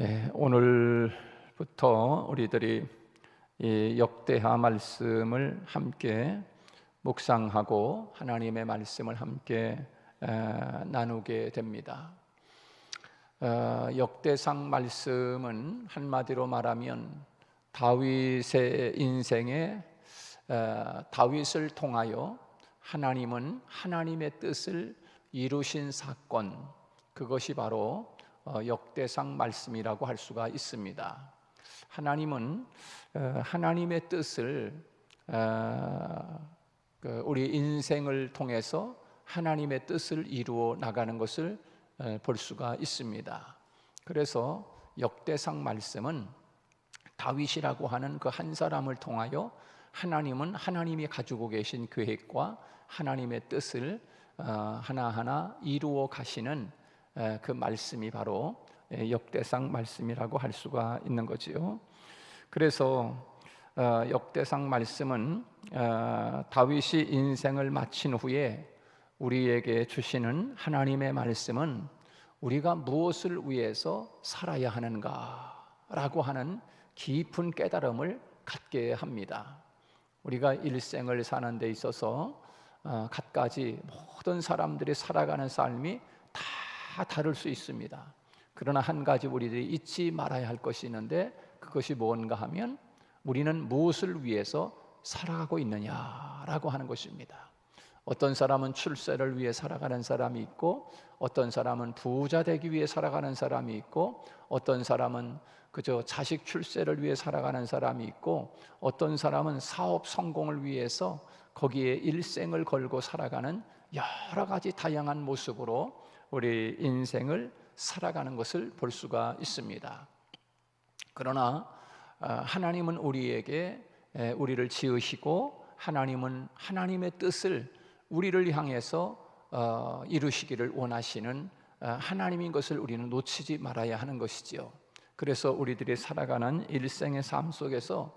예, 오늘부터 우리들이 이 역대하 말씀을 함께 묵상하고 하나님의 말씀을 함께 에, 나누게 됩니다. 어, 역대상 말씀은 한마디로 말하면 다윗의 인생에 어, 다윗을 통하여 하나님은 하나님의 뜻을 이루신 사건 그것이 바로 어, 역대상 말씀이라고 할 수가 있습니다. 하나님은 어, 하나님의 뜻을 어, 그 우리 인생을 통해서 하나님의 뜻을 이루어 나가는 것을 볼 수가 있습니다. 그래서 역대상 말씀은 다윗이라고 하는 그 한 사람을 통하여 하나님은 하나님이 가지고 계신 계획과 하나님의 뜻을 하나하나 이루어 가시는 그 말씀이 바로 역대상 말씀이라고 할 수가 있는 거지요. 그래서 어, 역대상 말씀은 어, 다윗이 인생을 마친 후에 우리에게 주시는 하나님의 말씀은 우리가 무엇을 위해서 살아야 하는가라고 하는 깊은 깨달음을 갖게 합니다. 우리가 일생을 사는 데 있어서 어, 갖가지 모든 사람들이 살아가는 삶이 다 다를 수 있습니다. 그러나 한 가지 우리들이 잊지 말아야 할 것이 있는데 그것이 뭔가 하면 우리는 무엇을 위해서 살아가고 있느냐라고 하는 것입니다. 어떤 사람은 출세를 위해 살아가는 사람이 있고 어떤 사람은 부자 되기 위해 살아가는 사람이 있고 어떤 사람은 그저 자식 출세를 위해 살아가는 사람이 있고 어떤 사람은 사업 성공을 위해서 거기에 일생을 걸고 살아가는 여러 가지 다양한 모습으로 우리 인생을 살아가는 것을 볼 수가 있습니다. 그러나 어, 하나님은 우리에게 우리를 지으시고 하나님은 하나님의 뜻을 우리를 향해서 어, 이루시기를 원하시는 어, 하나님인 것을 우리는 놓치지 말아야 하는 것이지요. 그래서 우리들이 살아가는 일생의 삶 속에서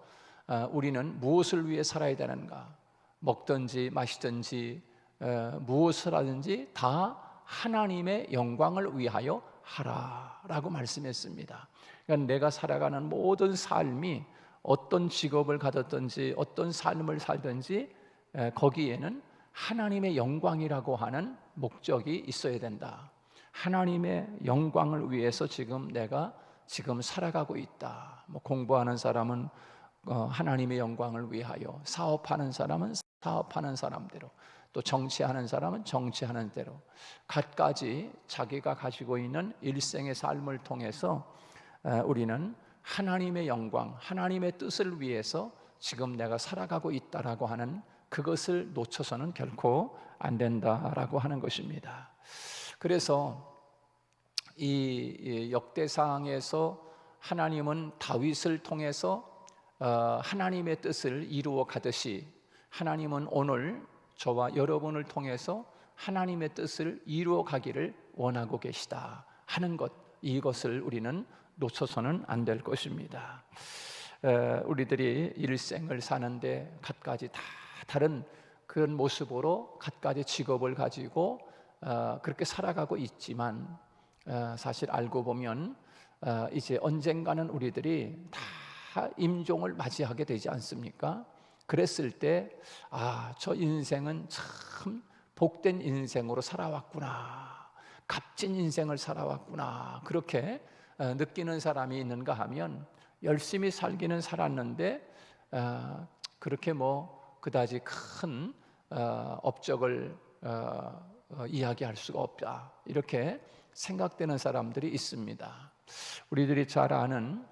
우리는 무엇을 위해 살아야 되는가? 먹든지 마시든지 무엇을 하든지 다 하나님의 영광을 위하여 하라라고 말씀했습니다. 그러니까 내가 살아가는 모든 삶이 어떤 직업을 가졌든지 어떤 삶을 살든지 거기에는 하나님의 영광이라고 하는 목적이 있어야 된다. 하나님의 영광을 위해서 지금 내가 지금 살아가고 있다. 뭐 공부하는 사람은 어, 하나님의 영광을 위하여, 사업하는 사람은 사업하는 사람대로, 또 정치하는 사람은 정치하는 대로 갖가지 자기가 가지고 있는 일생의 삶을 통해서 우리는 하나님의 영광, 하나님의 뜻을 위해서 지금 내가 살아가고 있다라고 하는 그것을 놓쳐서는 결코 안 된다라고 하는 것입니다. 그래서 이 역대상에서 하나님은 다윗을 통해서 어, 하나님의 뜻을 이루어 가듯이 하나님은 오늘 저와 여러분을 통해서 하나님의 뜻을 이루어 가기를 원하고 계시다 하는 것 이것을 우리는 놓쳐서는 안 될 것입니다. 우리들이 일생을 사는데 갖가지 다 다른 그런 모습으로 갖가지 직업을 가지고 어, 그렇게 살아가고 있지만 어, 사실 알고 보면 어, 이제 언젠가는 우리들이 다 임종을 맞이하게 되지 않습니까? 그랬을 때, 아, 저 인생은 참 복된 인생으로 살아왔구나. 값진 인생을 살아왔구나. 그렇게 어, 느끼는 사람이 있는가 하면 열심히 살기는 살았는데, 어, 그렇게 뭐 그다지 큰 어, 업적을 이야기할 수가 없다. 이렇게 생각되는 사람들이 있습니다. 우리들이 잘 아는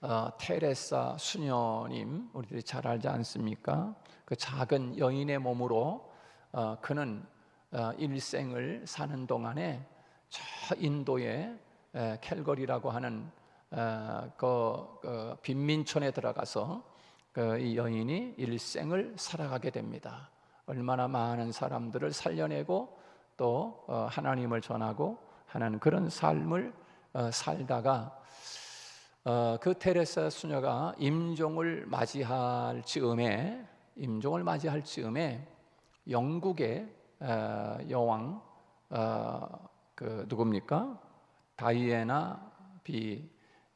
어, 테레사 수녀님 우리들이 잘 알지 않습니까? 그 작은 여인의 몸으로 어, 그는 어, 일생을 사는 동안에 저 인도의 에, 캘거리라고 하는 어, 그, 그 빈민촌에 들어가서 그 이 여인이 일생을 살아가게 됩니다. 얼마나 많은 사람들을 살려내고 또 어, 하나님을 전하고 하는 그런 삶을 어, 살다가 어, 그 테레사 수녀가 임종을 맞이할 즈음에 임종을 맞이할 즈음에 영국의 어, 여왕 어, 그 누굽니까 다이애나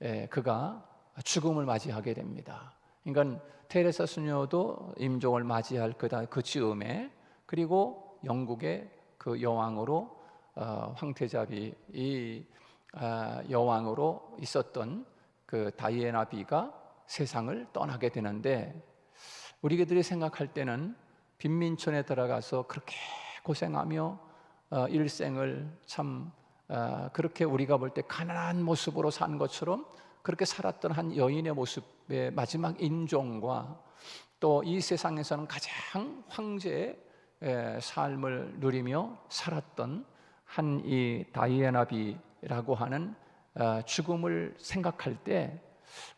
에, 그가 죽음을 맞이하게 됩니다. 그러니까 테레사 수녀도 임종을 맞이할 그 즈음에 그리고 영국의 그 여왕으로 어, 황태자비 이 아, 여왕으로 있었던 그 다이애나 비가 세상을 떠나게 되는데 우리들이 생각할 때는 빈민촌에 들어가서 그렇게 고생하며 어, 일생을 참 어, 그렇게 우리가 볼 때 가난한 모습으로 산 것처럼 그렇게 살았던 한 여인의 모습의 마지막 인종과 또 이 세상에서는 가장 황제의 에, 삶을 누리며 살았던 한 이 다이애나비라고 하는 어, 죽음을 생각할 때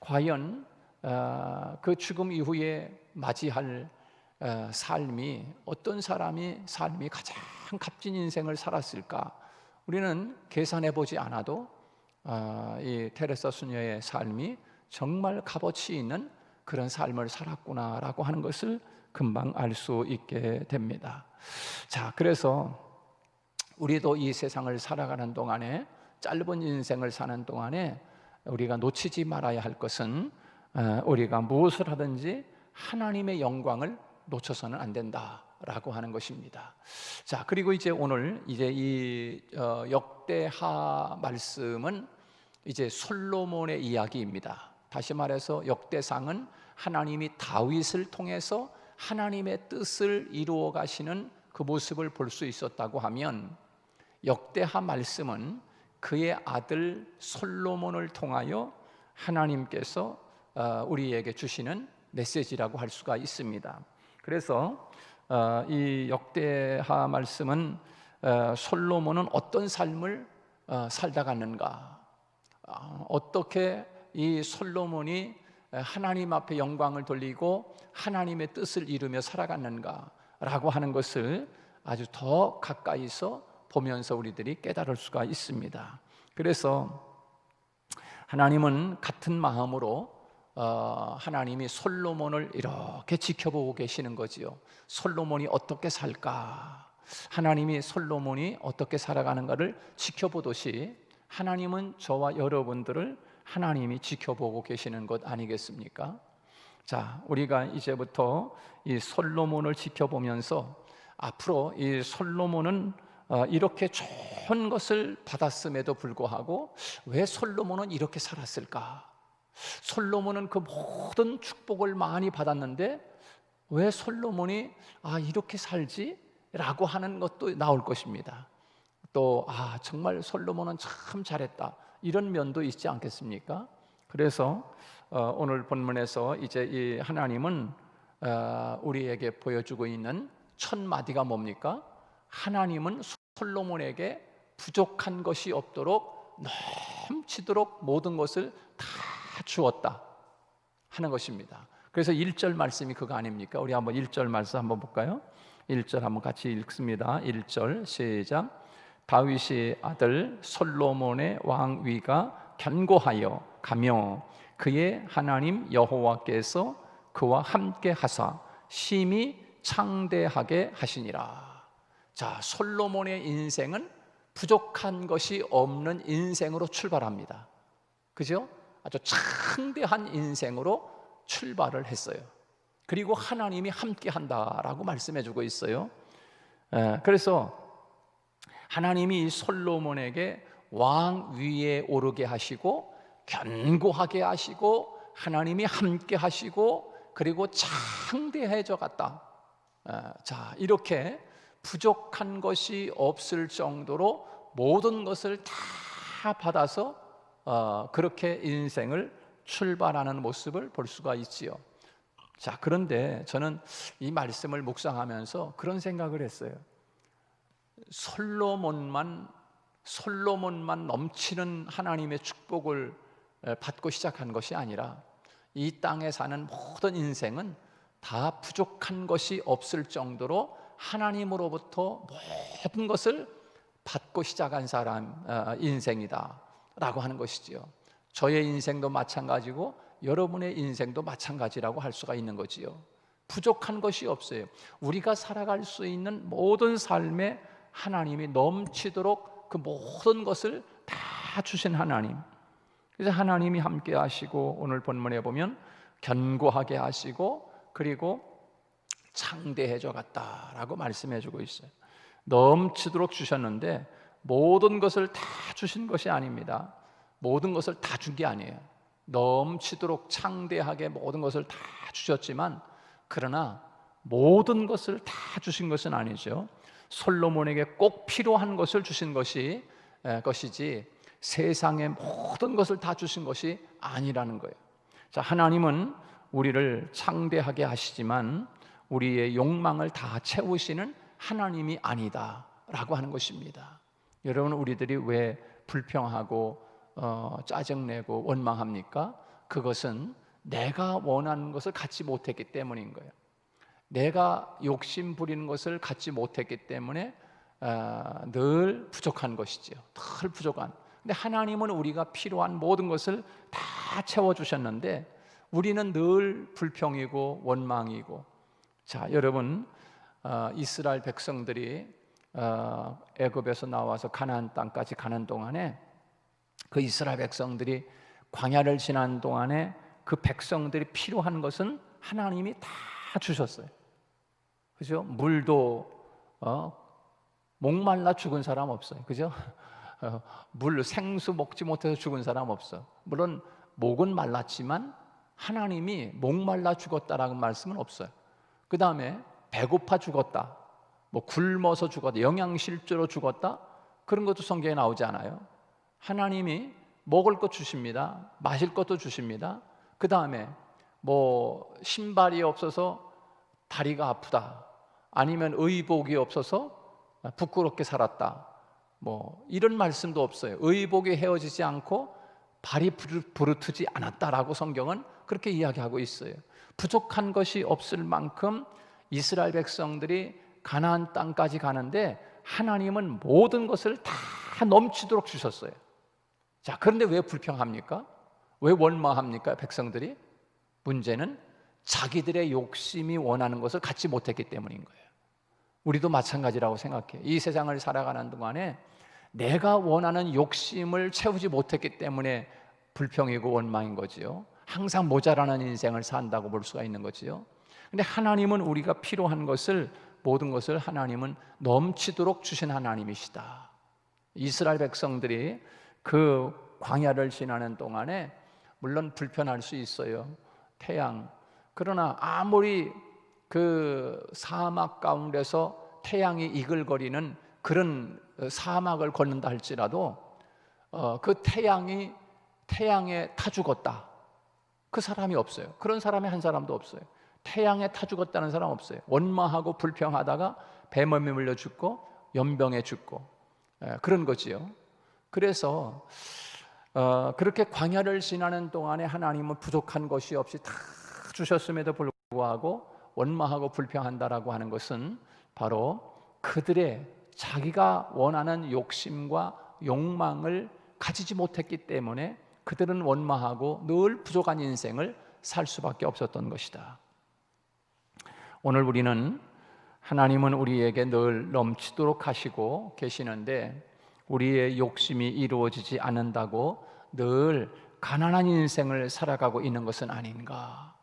과연 어, 그 죽음 이후에 맞이할 어, 삶이 어떤 사람이 삶이 가장 값진 인생을 살았을까? 우리는 계산해 보지 않아도 어, 이 테레사 수녀의 삶이 정말 값어치 있는 그런 삶을 살았구나라고 하는 것을 금방 알 수 있게 됩니다. 자, 그래서 우리도 이 세상을 살아가는 동안에 짧은 인생을 사는 동안에 우리가 놓치지 말아야 할 것은 어, 우리가 무엇을 하든지 하나님의 영광을 놓쳐서는 안 된다 라고 하는 것입니다. 자, 그리고 이제 오늘 이제 이 어, 역대하 말씀은 이제 솔로몬의 이야기입니다. 다시 말해서 역대상은 하나님이 다윗을 통해서 하나님의 뜻을 이루어 가시는 그 모습을 볼 수 있었다고 하면 역대하 말씀은 그의 아들 솔로몬을 통하여 하나님께서 어, 우리에게 주시는 메시지라고 할 수가 있습니다. 그래서 어, 이 역대하 말씀은 어, 솔로몬은 어떤 삶을 살다 갔는가, 어떻게 이 솔로몬이 하나님 앞에 영광을 돌리고 하나님의 뜻을 이루며 살아갔는가라고 하는 것을 아주 더 가까이서 보면서 우리들이 깨달을 수가 있습니다. 그래서 하나님은 같은 마음으로 어, 하나님이 솔로몬을 이렇게 지켜보고 계시는 거지요. 솔로몬이 어떻게 살까? 하나님이 솔로몬이 어떻게 살아가는가를 지켜보듯이 하나님은 저와 여러분들을 하나님이 지켜보고 계시는 것 아니겠습니까? 자, 우리가 이제부터 이 솔로몬을 지켜보면서 앞으로 이 솔로몬은 어, 이렇게 좋은 것을 받았음에도 불구하고 왜 솔로몬은 이렇게 살았을까? 솔로몬은 그 모든 축복을 많이 받았는데 왜 솔로몬이 아 이렇게 살지? 라고 하는 것도 나올 것입니다. 또 아 정말 솔로몬은 참 잘했다 이런 면도 있지 않겠습니까? 그래서 어, 오늘 본문에서 이제 이 하나님은 어, 우리에게 보여주고 있는 첫 마디가 뭡니까? 하나님은 솔로몬에게 부족한 것이 없도록 넘치도록 모든 것을 다 주었다 하는 것입니다. 그래서 1절 말씀이 그거 아닙니까? 우리 한번 1절 말씀 한번 볼까요? 1절 한번 같이 읽습니다. 1절 시작. 다윗의 아들 솔로몬의 왕위가 견고하여 가며 그의 하나님 여호와께서 그와 함께 하사 심히 창대하게 하시니라. 자, 솔로몬의 인생은 부족한 것이 없는 인생으로 출발합니다. 그죠? 아주 창대한 인생으로 출발을 했어요. 그리고 하나님이 함께 한다라고 말씀해 주고 있어요. 그래서 하나님이 솔로몬에게 왕 위에 오르게 하시고 견고하게 하시고 하나님이 함께 하시고 그리고 창대해져 갔다. 자, 이렇게 부족한 것이 없을 정도로 모든 것을 다 받아서 어, 그렇게 인생을 출발하는 모습을 볼 수가 있지요. 자, 그런데 저는 이 말씀을 묵상하면서 그런 생각을 했어요. 솔로몬만 솔로몬만 넘치는 하나님의 축복을 받고 시작한 것이 아니라 이 땅에 사는 모든 인생은 다 부족한 것이 없을 정도로 하나님으로부터 모든 것을 받고 시작한 사람 어, 인생이다라고 하는 것이지요. 저의 인생도 마찬가지고 여러분의 인생도 마찬가지라고 할 수가 있는 거지요. 부족한 것이 없어요. 우리가 살아갈 수 있는 모든 삶에 하나님이 넘치도록 그 모든 것을 다 주신 하나님. 그래서 하나님이 함께 하시고 오늘 본문에 보면 견고하게 하시고 그리고 창대해 져 갔다라고 말씀해 주고 있어요. 넘치도록 주셨는데 모든 것을 다 주신 것이 아닙니다. 모든 것을 다 준 게 아니에요. 넘치도록 창대하게 모든 것을 다 주셨지만 그러나 모든 것을 다 주신 것은 아니죠. 솔로몬에게 꼭 필요한 것을 주신 것이 에, 것이지 세상의 모든 것을 다 주신 것이 아니라는 거예요. 자, 하나님은 우리를 창대하게 하시지만 우리의 욕망을 다 채우시는 하나님이 아니다라고 하는 것입니다. 여러분 우리들이 왜 불평하고 어, 짜증내고 원망합니까? 그것은 내가 원하는 것을 갖지 못했기 때문인 거예요. 내가 욕심 부리는 것을 갖지 못했기 때문에 어, 늘 부족한 것이지요. 늘 부족한. 근데 하나님은 우리가 필요한 모든 것을 다 채워 주셨는데 우리는 늘 불평이고 원망이고. 자, 여러분 어, 이스라엘 백성들이 어, 애굽에서 나와서 가나안 땅까지 가는 동안에 그 이스라엘 백성들이 광야를 지난 동안에 그 백성들이 필요한 것은 하나님이 다 주셨어요. 그죠? 물도 어, 목말라 죽은 사람 없어요. 그죠? 어, 물 생수 먹지 못해서 죽은 사람 없어. 물론 목은 말랐지만 하나님이 목말라 죽었다라는 말씀은 없어요. 그 다음에 배고파 죽었다. 뭐 굶어서 죽었다. 영양실조로 죽었다. 그런 것도 성경에 나오지 않아요. 하나님이 먹을 것 주십니다. 마실 것도 주십니다. 그 다음에 뭐 신발이 없어서 다리가 아프다. 아니면 의복이 없어서 부끄럽게 살았다. 뭐 이런 말씀도 없어요. 의복이 헤어지지 않고 발이 부르트지 않았다라고 성경은 그렇게 이야기하고 있어요. 부족한 것이 없을 만큼 이스라엘 백성들이 가나안 땅까지 가는데 하나님은 모든 것을 다 넘치도록 주셨어요. 자, 그런데 왜 불평합니까? 왜 원망합니까? 백성들이? 문제는 자기들의 욕심이 원하는 것을 갖지 못했기 때문인 거예요. 우리도 마찬가지라고 생각해. 이 세상을 살아가는 동안에 내가 원하는 욕심을 채우지 못했기 때문에 불평이고 원망인 거지요. 항상 모자라는 인생을 산다고 볼 수가 있는 거지요. 근데 하나님은 우리가 필요한 것을 모든 것을 하나님은 넘치도록 주신 하나님이시다. 이스라엘 백성들이 그 광야를 지나는 동안에 물론 불편할 수 있어요. 태양. 그러나 아무리 그 사막 가운데서 태양이 이글거리는 그런 사막을 걷는다 할지라도 어, 그 태양이 태양에 타 죽었다. 그 사람이 없어요. 그런 사람이 한 사람도 없어요. 태양에 타 죽었다는 사람 없어요. 원망하고 불평하다가 뱀에 물려 죽고 연병에 죽고 예, 그런 거지요. 그래서 어, 그렇게 광야를 지나는 동안에 하나님은 부족한 것이 없이 다 주셨음에도 불구하고 원망하고 불평한다라고 하는 것은 바로 그들의 자기가 원하는 욕심과 욕망을 가지지 못했기 때문에 그들은 원망하고 늘 부족한 인생을 살 수밖에 없었던 것이다. 오늘 우리는 하나님은 우리에게 늘 넘치도록 하시고 계시는데 우리의 욕심이 이루어지지 않는다고 늘 가난한 인생을 살아가고 있는 것은 아닌가?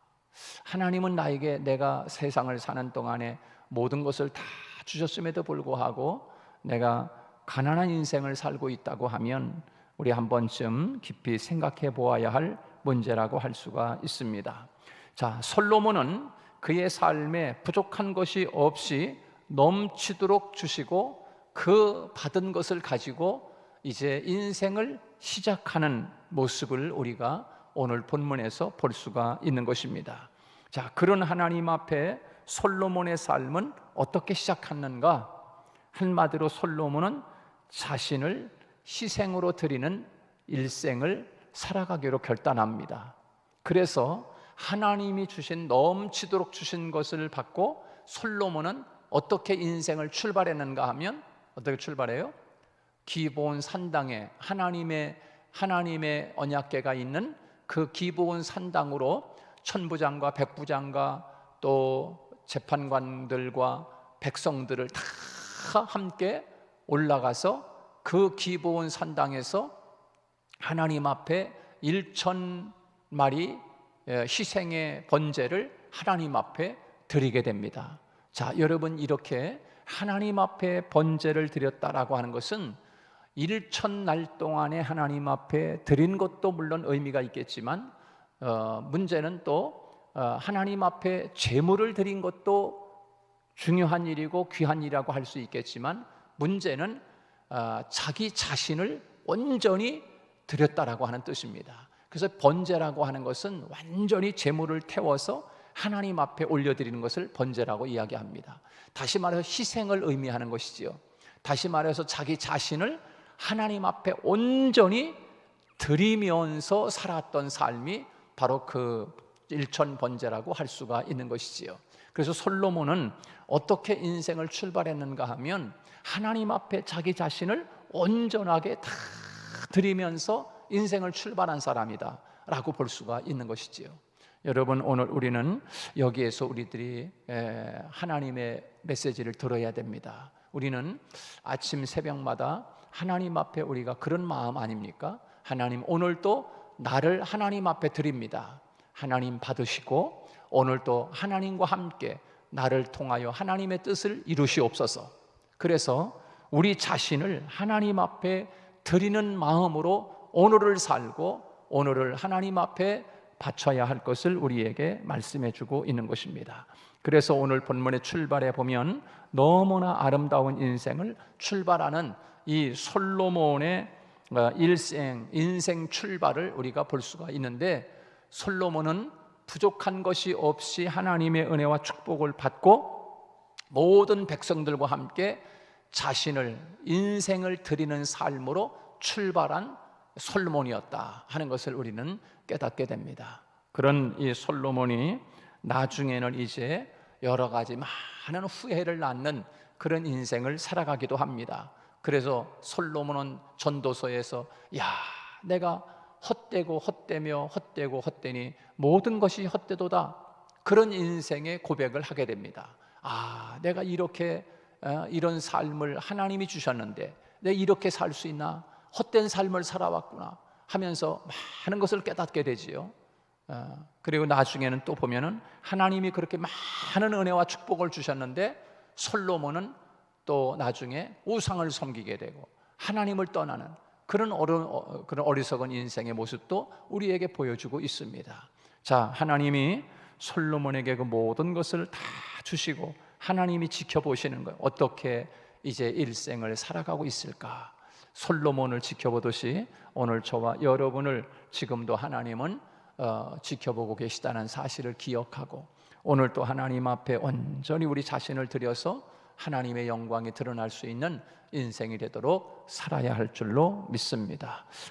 하나님은 나에게 내가 세상을 사는 동안에 모든 것을 다 주셨음에도 불구하고 내가 가난한 인생을 살고 있다고 하면 우리 한 번쯤 깊이 생각해 보아야 할 문제라고 할 수가 있습니다. 자, 솔로몬은 그의 삶에 부족한 것이 없이 넘치도록 주시고 그 받은 것을 가지고 이제 인생을 시작하는 모습을 우리가 오늘 본문에서 볼 수가 있는 것입니다. 자, 그런 하나님 앞에 솔로몬의 삶은 어떻게 시작했는가? 한마디로 솔로몬은 자신을 희생으로 드리는 일생을 살아가기로 결단합니다. 그래서 하나님이 주신 넘치도록 주신 것을 받고 솔로몬은 어떻게 인생을 출발했는가 하면 어떻게 출발해요? 기본 산당에 하나님의 하나님의 언약궤가 있는 그 기본 산당으로 천부장과 백부장과 또 재판관들과 백성들을 다 함께 올라가서 그 기본 산당에서 하나님 앞에 일천 마리 예, 희생의 번제를 하나님 앞에 드리게 됩니다. 자, 여러분 이렇게 하나님 앞에 번제를 드렸다라고 하는 것은 일천 날 동안에 하나님 앞에 드린 것도 물론 의미가 있겠지만 어, 문제는 또 어, 하나님 앞에 제물을 드린 것도 중요한 일이고 귀한 일이라고 할 수 있겠지만 문제는 어, 자기 자신을 온전히 드렸다라고 하는 뜻입니다. 그래서 번제라고 하는 것은 완전히 제물을 태워서 하나님 앞에 올려드리는 것을 번제라고 이야기합니다. 다시 말해서 희생을 의미하는 것이지요. 다시 말해서 자기 자신을 하나님 앞에 온전히 드리면서 살았던 삶이 바로 그 일천 번제라고 할 수가 있는 것이지요. 그래서 솔로몬은 어떻게 인생을 출발했는가 하면 하나님 앞에 자기 자신을 온전하게 다 드리면서 인생을 출발한 사람이다 라고 볼 수가 있는 것이지요. 여러분 오늘 우리는 여기에서 우리들이 에, 하나님의 메시지를 들어야 됩니다. 우리는 아침 새벽마다 하나님 앞에 우리가 그런 마음 아닙니까? 하나님 오늘도 나를 하나님 앞에 드립니다. 하나님 받으시고 오늘도 하나님과 함께 나를 통하여 하나님의 뜻을 이루시옵소서. 그래서 우리 자신을 하나님 앞에 드리는 마음으로 오늘을 살고 오늘을 하나님 앞에 바쳐야 할 것을 우리에게 말씀해 주고 있는 것입니다. 그래서 오늘 본문의 출발에 보면 너무나 아름다운 인생을 출발하는 이 솔로몬의 어, 일생 인생 출발을 우리가 볼 수가 있는데 솔로몬은 부족한 것이 없이 하나님의 은혜와 축복을 받고 모든 백성들과 함께 자신을 인생을 드리는 삶으로 출발한 솔로몬이었다 하는 것을 우리는 깨닫게 됩니다. 그런 이 솔로몬이 나중에는 이제 여러 가지 많은 후회를 낳는 그런 인생을 살아가기도 합니다. 그래서 솔로몬은 전도서에서 야, 내가 헛되고 헛되며 헛되고 헛되니 모든 것이 헛되도다. 그런 인생의 고백을 하게 됩니다. 아, 내가 이렇게 어, 이런 삶을 하나님이 주셨는데 내 이렇게 살 수 있나? 헛된 삶을 살아왔구나 하면서 많은 것을 깨닫게 되지요. 어, 그리고 나중에는 또 보면은 하나님이 그렇게 많은 은혜와 축복을 주셨는데 솔로몬은 또 나중에 우상을 섬기게 되고 하나님을 떠나는 그런 어른, 어, 그런 어리석은 인생의 모습도 우리에게 보여주고 있습니다. 자, 하나님이 솔로몬에게 그 모든 것을 다 주시고 하나님이 지켜보시는 것 어떻게 이제 일생을 살아가고 있을까? 솔로몬을 지켜보듯이 오늘 저와 여러분을 지금도 하나님은 어, 지켜보고 계시다는 사실을 기억하고 오늘 또 하나님 앞에 온전히 우리 자신을 들여서 하나님의 영광이 드러날 수 있는 인생이 되도록 살아야 할 줄로 믿습니다.